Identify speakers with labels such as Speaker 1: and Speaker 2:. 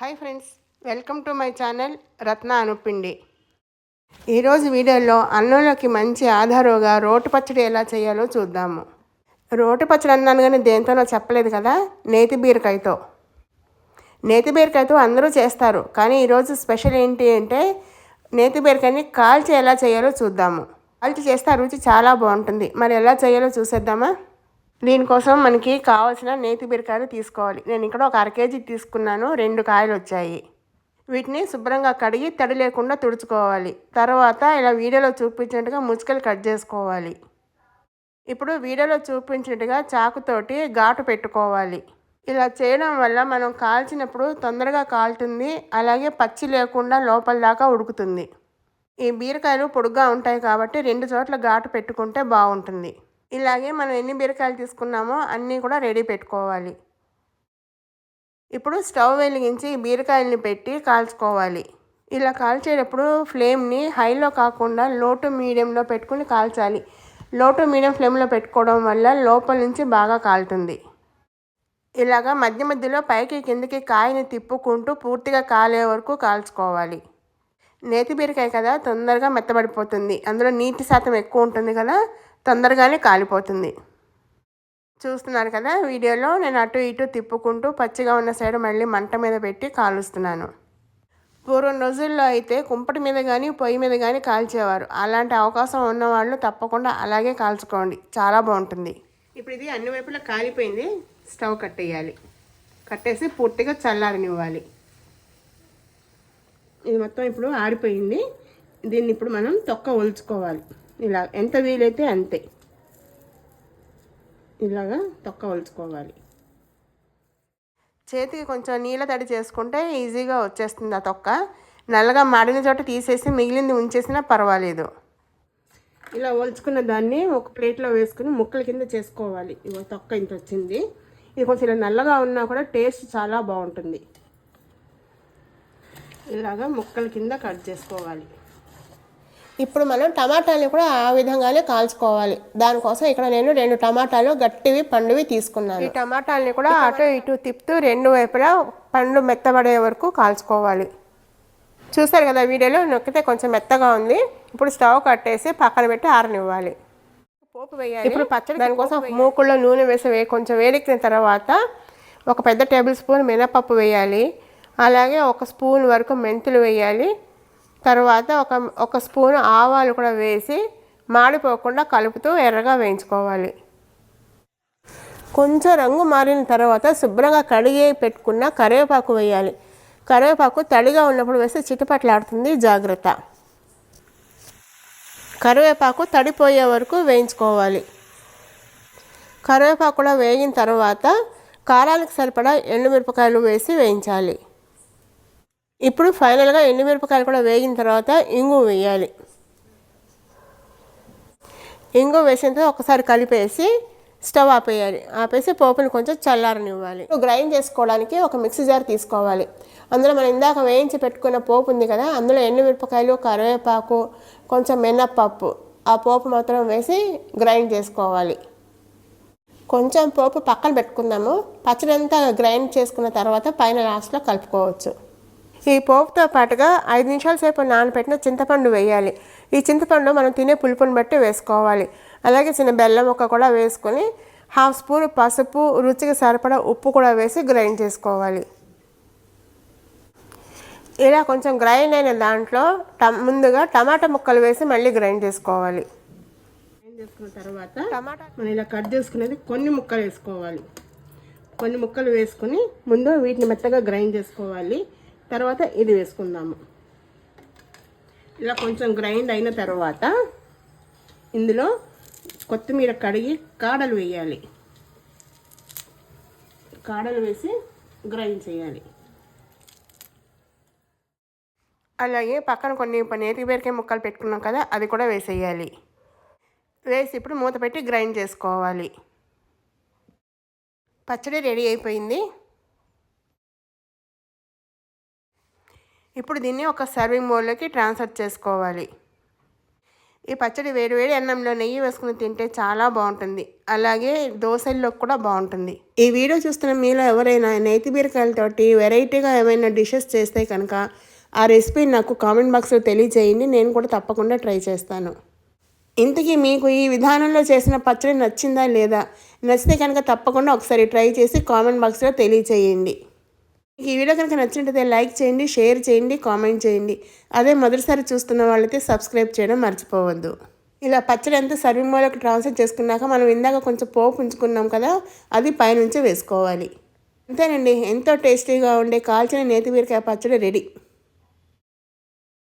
Speaker 1: Hi friends welcome to my channel Ratna Anupindi. ఈరోజు వీడియోలో అన్నంలోకి మంచి ఆధారుగా రోటి పచ్చడి ఎలా చేయాలో చూద్దాము. రోటి పచ్చడి అన్నాను కానీ దేంతోనో చెప్పలేదు కదా నేతి బీరకాయతో. నేతి బీరకాయతో అందరూ చేస్తారు కానీ ఈరోజు స్పెషల్ ఏంటి అంటే నేతి బీరకాయని కాల్చి ఎలా చేయాలో చూద్దాము. కాల్చి చేస్తే ఆ రుచి చాలా బాగుంటుంది. మరి ఎలా చేయాలో చూసేద్దామా? దీనికోసం మనకి కావాల్సిన నేతి బీరకాయలు తీసుకోవాలి. నేను ఇక్కడ ఒక అర కేజీ తీసుకున్నాను. రెండు కాయలు వచ్చాయి. వీటిని శుభ్రంగా కడిగి తడి లేకుండా తుడుచుకోవాలి. తర్వాత ఇలా వీడియోలో చూపించినట్టుగా ముచ్చుకలు కట్ చేసుకోవాలి. ఇప్పుడు వీడియోలో చూపించినట్టుగా చాకుతోటి ఘాటు పెట్టుకోవాలి. ఇలా చేయడం వల్ల మనం కాల్చినప్పుడు తొందరగా కాలుతుంది. అలాగే పచ్చి లేకుండా లోపల దాకా ఉడుకుతుంది. ఈ బీరకాయలు పొడుగ్గా ఉంటాయి కాబట్టి రెండు చోట్ల ఘాటు పెట్టుకుంటే బాగుంటుంది. ఇలాగే మనం ఎన్ని బీరకాయలు తీసుకున్నామో అన్నీ కూడా రెడీ పెట్టుకోవాలి. ఇప్పుడు స్టవ్ వెలిగించి బీరకాయల్ని బీరకాయలని పెట్టి కాల్చుకోవాలి. ఇలా కాల్చేటప్పుడు ఫ్లేమ్ని హైలో కాకుండా లో టు మీడియంలో పెట్టుకుని కాల్చాలి. లో టు మీడియం ఫ్లేమ్లో పెట్టుకోవడం వల్ల లోపల నుంచి బాగా కాలుతుంది. ఇలాగా మధ్య మధ్యలో పైకి కిందకి కాయని తిప్పుకుంటూ పూర్తిగా కాలే వరకు కాల్చుకోవాలి. నేతి బీరకాయ కదా తొందరగా మెత్తబడిపోతుంది. అందులో నీటి శాతం ఎక్కువ ఉంటుంది కదా తొందరగానే కాలిపోతుంది. చూస్తున్నారు కదా వీడియోలో నేను అటు ఇటు తిప్పుకుంటూ పచ్చిగా ఉన్న సైడ్ మళ్ళీ మంట మీద పెట్టి కాలుస్తున్నాను. పూర్వం రోజుల్లో అయితే కుంపటి మీద కానీ పొయ్యి మీద కానీ కాల్చేవారు. అలాంటి అవకాశం ఉన్నవాళ్ళు తప్పకుండా అలాగే కాల్చుకోండి. చాలా బాగుంటుంది. ఇప్పుడు ఇది అన్ని వైపులా కాలిపోయింది. స్టవ్ కట్టేయాలి. కట్టేసి పూర్తిగా చల్లారనివ్వాలి. ఇది మొత్తం ఇప్పుడు ఆడిపోయింది దీన్ని ఇప్పుడు మనం తొక్క ఒలుచుకోవాలి. ఇలా ఎంత వీలైతే అంతే. ఇలాగా తొక్కవలుచుకోవాలి చేతికి కొంచెం నీళ్ళ తడి చేసుకుంటే ఈజీగా వచ్చేస్తుంది ఆ తొక్క. నల్లగా మాడిన చోట తీసేసి మిగిలింది ఉంచేసినా పర్వాలేదు. ఇలా ఒలుచుకున్న దాన్ని ఒక ప్లేట్లో వేసుకుని ముక్కల కింద చేసుకోవాలి. ఇగో తొక్క ఇంత వచ్చింది. ఇది కొంచెం ఇలా నల్లగా ఉన్నా కూడా టేస్ట్ చాలా బాగుంటుంది. ఇలాగా ముక్కల కింద కట్ చేసుకోవాలి. ఇప్పుడు మనం టమాటాలు కూడా ఆ విధంగానే కాల్చుకోవాలి. దానికోసం ఇక్కడ నేను రెండు టమాటాలు గట్టివి పండువి తీసుకున్నాను. ఈ టమాటాలని కూడా అటు ఇటు తిప్పుతూ రెండు వైపులా పండు మెత్తబడే వరకు కాల్చుకోవాలి. చూసారు కదా వీడియోలో? నొక్కితే కొంచెం మెత్తగా ఉంది. ఇప్పుడు స్టవ్ కట్టేసి పక్కన పెట్టి ఆరనివ్వాలి. పోపు వేయాలి. ఇప్పుడు పచ్చడి దానికోసం మూకుల్లో నూనె వేసి వే కొంచెం వేడెక్కిన తర్వాత ఒక పెద్ద టేబుల్ స్పూన్ మినపప్పు వేయాలి. అలాగే ఒక స్పూన్ వరకు మెంతులు వేయాలి. తర్వాత ఒక ఒక స్పూన్ ఆవాలు కూడా వేసి మాడిపోకుండా కలుపుతూ ఎర్రగా వేయించుకోవాలి. కొంచెం రంగు మారిన తర్వాత శుభ్రంగా కడిగి పెట్టుకున్న కరివేపాకు వేయాలి. కరివేపాకు తడిగా ఉన్నప్పుడు వేస్తే చిటపట్లాడుతుంది జాగ్రత్త. కరివేపాకు తడిపోయే వరకు వేయించుకోవాలి. కరివేపాకు కూడా వేగిన తర్వాత కారానికి సరిపడా ఎండుమిరపకాయలు వేసి వేయించాలి. ఇప్పుడు ఫైనల్గా ఎండుమిరపకాయలు కూడా వేగిన తర్వాత ఇంగు వేయాలి. ఇంగు వేసిన తర్వాత ఒకసారి కలిపేసి స్టవ్ ఆపేయాలి. ఆపేసి పోపుని కొంచెం చల్లారనివ్వాలి. గ్రైండ్ చేసుకోవడానికి ఒక మిక్సీ జార్ తీసుకోవాలి. అందులో మనం ఇందాక వేయించి పెట్టుకున్న పోపు ఉంది కదా అందులో ఎండుమిరపకాయలు కరివేపాకు కొంచెం మినప్పప్పు ఆ పోపు మాత్రం వేసి గ్రైండ్ చేసుకోవాలి. కొంచెం పోపు పక్కన పెట్టుకుందాము. పచ్చడి అంతా గ్రైండ్ చేసుకున్న తర్వాత పైన లాస్ట్లో కలుపుకోవచ్చు. ఈ పోపుతో పాటుగా ఐదు నిమిషాల సేపు నానబెట్టిన చింతపండు వేయాలి. ఈ చింతపండు మనం తినే పులుపుని బట్టి వేసుకోవాలి. అలాగే చిన్న బెల్లం ముక్క కూడా వేసుకొని హాఫ్ స్పూన్ పసుపు రుచికి సరిపడా ఉప్పు కూడా వేసి గ్రైండ్ చేసుకోవాలి. ఇలా కొంచెం గ్రైండ్ అయిన దాంట్లో ముందుగా టమాటా ముక్కలు వేసి మళ్ళీ గ్రైండ్ చేసుకోవాలి. గ్రైండ్ చేసుకున్న తర్వాత టమాటా మనం ఇలా కట్ చేసుకునేది కొన్ని ముక్కలు వేసుకోవాలి. కొన్ని ముక్కలు వేసుకొని ముందు వీటిని మెత్తగా గ్రైండ్ చేసుకోవాలి. తర్వాత ఇది వేసుకుందాము. ఇలా కొంచెం గ్రైండ్ అయిన తర్వాత ఇందులో కొత్తిమీర కడిగి కాడలు వేయాలి. కాడలు వేసి గ్రైండ్ చేయాలి. అలాగే పక్కన కొన్ని నేతి ముక్కలు పెట్టుకున్నాం కదా అది కూడా వేసేయాలి. వేసి ఇప్పుడు మూత పెట్టి గ్రైండ్ చేసుకోవాలి. పచ్చడి రెడీ అయిపోయింది. ఇప్పుడు దీన్ని ఒక సర్వింగ్ బౌల్లోకి ట్రాన్స్ఫర్ చేసుకోవాలి. ఈ పచ్చడి వేడివేడి అన్నంలో నెయ్యి వేసుకుని తింటే చాలా బాగుంటుంది. అలాగే దోశల్లో కూడా బాగుంటుంది. ఈ వీడియో చూస్తున్న మీలో ఎవరైనా నేతి బీరకాయలతోటి వెరైటీగా ఏమైనా డిషెస్ చేస్తే కనుక ఆ రెసిపీ నాకు కామెంట్ బాక్స్లో తెలియజేయండి. నేను కూడా తప్పకుండా ట్రై చేస్తాను. ఇంతకీ మీకు ఈ విధానంలో చేసిన పచ్చడి నచ్చిందా లేదా? నచ్చితే కనుక తప్పకుండా ఒకసారి ట్రై చేసి కామెంట్ బాక్స్లో తెలియజేయండి. ఈ వీడియో కనుక నచ్చినట్టయితే లైక్ చేయండి షేర్ చేయండి కామెంట్ చేయండి. అదే మొదటిసారి చూస్తున్న వాళ్ళైతే సబ్స్క్రైబ్ చేయడం మర్చిపోవద్దు. ఇలా పచ్చడి అంతా సర్వింగ్ బౌల్లోకి ట్రాన్స్ఫర్ చేసుకున్నాక మనం ఇందాక కొంచెం పోపు ఉంచుకున్నాం కదా అది పైనుంచి వేసుకోవాలి. అంతేనండి ఎంతో టేస్టీగా ఉండే కాల్చిన నేతి బీరకాయ పచ్చడి రెడీ